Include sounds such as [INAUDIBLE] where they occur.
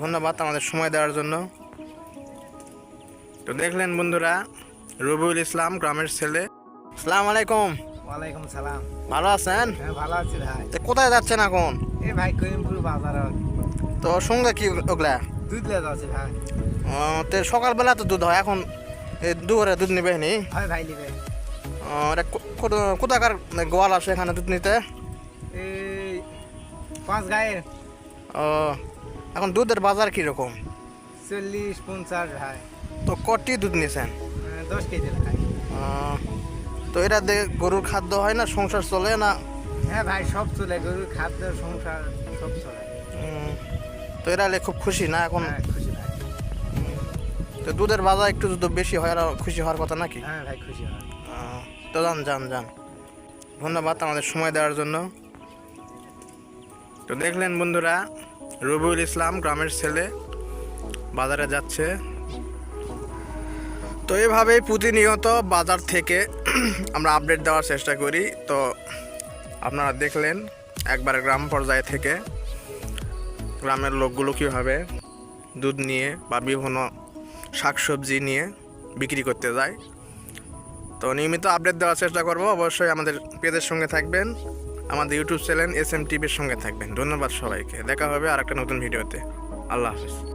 ধন্যবাদ আমাদের সময় দেওয়ার জন্য। তো দেখলেন বন্ধুরা রবিউল ইসলাম গ্রামের ছেলে। সালাম আলাইকুম। ওয়ালাইকুম সালাম। ভালো আছেন? হ্যাঁ ভালো আছি ভাই। তো কোথায় যাচ্ছেন এখন? এ ভাই করিমপুর বাজার। তো সঙ্গে কি ওগুলা? দুধ লে যাচ্ছি ভাই। ও, তো সকালবেলা তো দুধ হয় এখন দুপুরে দুধ নিবে নি? হয় ভাই নিবে। ও, এটা কোথাকার গোয়াল আছে এখানে দুধ নিতে? এই পাঁচ গায়ের ও এখন দুধের বাজার কীরকম? চল্লিশ পঞ্চাশ ভাই। তো কটি দুধ নিছেন? আহ, দশ কেজি ভাই তো এটা দিয়ে গরুর খাদ্য হয় না সংসার চলে না? হ্যাঁ ভাই সব চলে গরুর খাদ্য সংসার সব চলে। তো এরা খুব খুশি না এখন? হ্যাঁ খুশি ভাই। তো দুধের বাজার একটু যদি বেশি হয় আর খুশি হওয়ার কথা নাকি? হ্যাঁ ভাই খুশি হয়। তো যান যান যান। ধন্যবাদ আমাদের সময় দেওয়ার জন্য। তো দেখলেন বন্ধুরা রবিউল ইসলাম গ্রামের ছেলে বাজারে যাচ্ছে। তো এভাবেই প্রতিনিয়ত বাজার থেকে [CLEARS THROAT] আমরা আপডেট দেওয়ার চেষ্টা করি। তো আপনারা দেখলেন একবার গ্রাম পর্যায়ে থেকে গ্রামের লোকগুলো কীভাবে দুধ নিয়ে বা বিভিন্ন শাকসবজি নিয়ে বিক্রি করতে যায়। তো নিয়মিত আপডেট দেওয়ার চেষ্টা করব। অবশ্যই আমাদের পেজের সঙ্গে থাকবেন। আমাদের ইউটিউব চ্যানেল এস এম টিভির সঙ্গে থাকবেন। ধন্যবাদ সবাইকে। দেখা হবে আর একটা নতুন ভিডিওতে। আল্লাহ হাফিজ।